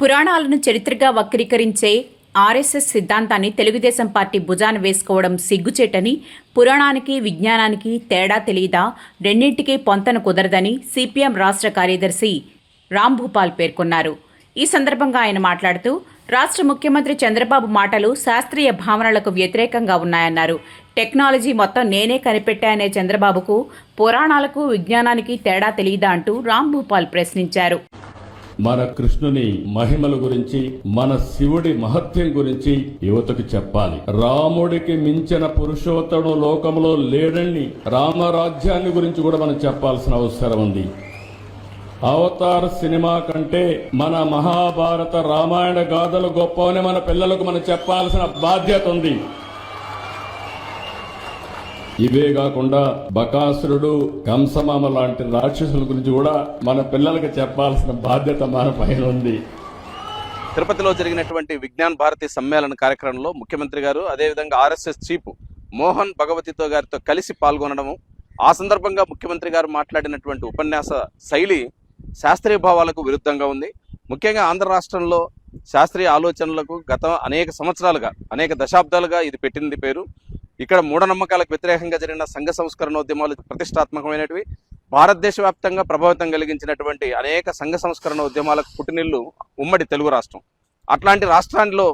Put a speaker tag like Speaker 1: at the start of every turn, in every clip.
Speaker 1: పురాణాలను చరిత్రగా వక్రీకరించే RSS సిద్ధాంతాన్ని Telugu Desam party భుజాన వేసుకోవడం సిగ్గుచేటని పురాణానికి విజ్ఞానానికి తేడా తెలియదా రెండింటికీ పొంతన కుదరదని సిపిఎం రాష్ట్ర కార్యదర్శి రాంభూపాల్ పేర్కొన్నారు. ఈ సందర్భంగా ఆయన మాట్లాడుతూ రాష్ట్ర ముఖ్యమంత్రి చంద్రబాబు మాటలు శాస్త్రీయ భావనలకు వ్యతిరేకంగా ఉన్నాయన్నారు. టెక్నాలజీ మొత్తం నేనే కనిపెట్టానే చంద్రబాబుకు పురాణాలకు విజ్ఞానానికి తేడా తెలియదా అంటూ రాంభూపాల్ ప్రశ్నించారు.
Speaker 2: మన కృష్ణుని మహిమల గురించి మన శివుడి మహత్యం గురించి యువతకు చెప్పాలి. రాముడికి మించిన పురుషోత్తముడు లోకంలో లేడని రామరాజ్యాన్ని గురించి కూడా మనం చెప్పాల్సిన అవసరం ఉంది. అవతార్ సినిమా కంటే మన మహాభారత రామాయణ గాథలు గొప్పవని మన పిల్లలకు మనం చెప్పాల్సిన బాధ్యత ఉంది. ఇవే కాకుండా బకాసురుడు కంసమామ లాంటి రాక్షసుల గురించి కూడా మన పిల్లలకి చెప్పాల్సిన బాధ్యత మన పైన ఉంది.
Speaker 3: తిరుపతిలో జరిగినటువంటి విజ్ఞాన్ భారతి సమ్మేళన కార్యక్రమంలో ముఖ్యమంత్రి గారు అదేవిధంగా ఆర్ఎస్ఎస్ చీఫ్ మోహన్ భగవతితో గారితో కలిసి పాల్గొనడము ఆ సందర్భంగా ముఖ్యమంత్రి గారు మాట్లాడినటువంటి ఉపన్యాస శైలి శాస్త్రీయ భావాలకు విరుద్ధంగా ఉంది. ముఖ్యంగా ఆంధ్ర రాష్ట్రంలో శాస్త్రీయ ఆలోచనలకు గత అనేక సంవత్సరాలుగా అనేక దశాబ్దాలుగా ఇది పెట్టింది పేరు. ఇక్కడ మూఢనమ్మకాలకు వ్యతిరేకంగా జరిగిన సంఘ సంస్కరణోద్యమాలు ప్రతిష్టాత్మకమైనటివి. భారతదేశ వ్యాప్తంగా ప్రభావితం కలిగించినటువంటి అనేక సంఘ సంస్కరణ ఉద్యమాలకు పుట్టినిల్లు ఉమ్మడి తెలుగు రాష్ట్రం. అట్లాంటి రాష్ట్రాల్లో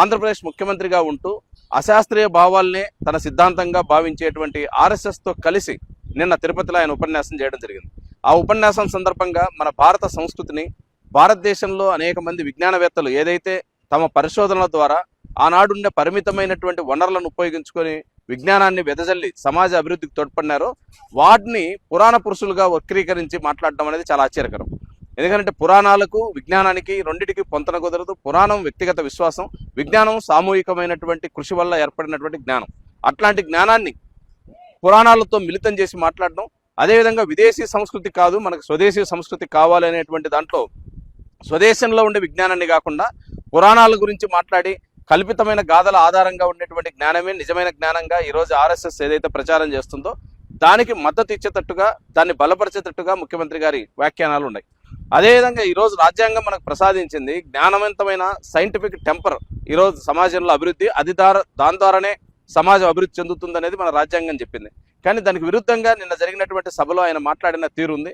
Speaker 3: ఆంధ్రప్రదేశ్ ముఖ్యమంత్రిగా ఉంటూ అశాస్త్రీయ భావాల్నే తన సిద్ధాంతంగా భావించేటువంటి ఆర్ఎస్ఎస్తో కలిసి నిన్న తిరుపతిలో ఆయన ఉపన్యాసం చేయడం జరిగింది. ఆ ఉపన్యాసం సందర్భంగా మన భారత సంస్కృతిని భారతదేశంలో అనేక మంది విజ్ఞానవేత్తలు ఏదైతే తమ పరిశోధనల ద్వారా ఆనాడుండే పరిమితమైనటువంటి వనరులను ఉపయోగించుకొని విజ్ఞానాన్ని వెదజల్లి సమాజ అభివృద్ధికి తోడ్పడినారో వాటిని పురాణ పురుషులుగా వక్రీకరించి మాట్లాడడం అనేది చాలా ఆశ్చర్యకరం. ఎందుకంటే పురాణాలకు విజ్ఞానానికి రెండింటికి పొంతన కుదరదు. పురాణం వ్యక్తిగత విశ్వాసం విజ్ఞానం సామూహికమైనటువంటి కృషి వల్ల ఏర్పడినటువంటి జ్ఞానం. అట్లాంటి జ్ఞానాన్ని పురాణాలతో మిళితం చేసి మాట్లాడడం అదేవిధంగా విదేశీ సంస్కృతి కాదు మనకు స్వదేశీ సంస్కృతి కావాలి అనేటువంటి దాంట్లో స్వదేశంలో ఉండే విజ్ఞానాన్ని కాకుండా పురాణాల గురించి మాట్లాడి కల్పితమైన గాథల ఆధారంగా ఉండేటువంటి జ్ఞానమే నిజమైన జ్ఞానంగా ఈరోజు ఆర్ఎస్ఎస్ ఏదైతే ప్రచారం చేస్తుందో దానికి మద్దతు ఇచ్చేటట్టుగా దాన్ని బలపరిచేటట్టుగా ముఖ్యమంత్రి గారి వ్యాఖ్యానాలు ఉన్నాయి. అదేవిధంగా ఈరోజు రాజ్యాంగం మనకు ప్రసాదించింది జ్ఞానవంతమైన సైంటిఫిక్ టెంపర్ ఈరోజు సమాజంలో అభివృద్ధి అది దాని ద్వారానే సమాజం అభివృద్ధి చెందుతుందనేది మన రాజ్యాంగం చెప్పింది. కానీ దానికి విరుద్ధంగా నిన్న జరిగినటువంటి సభలో ఆయన మాట్లాడిన తీరు ఉంది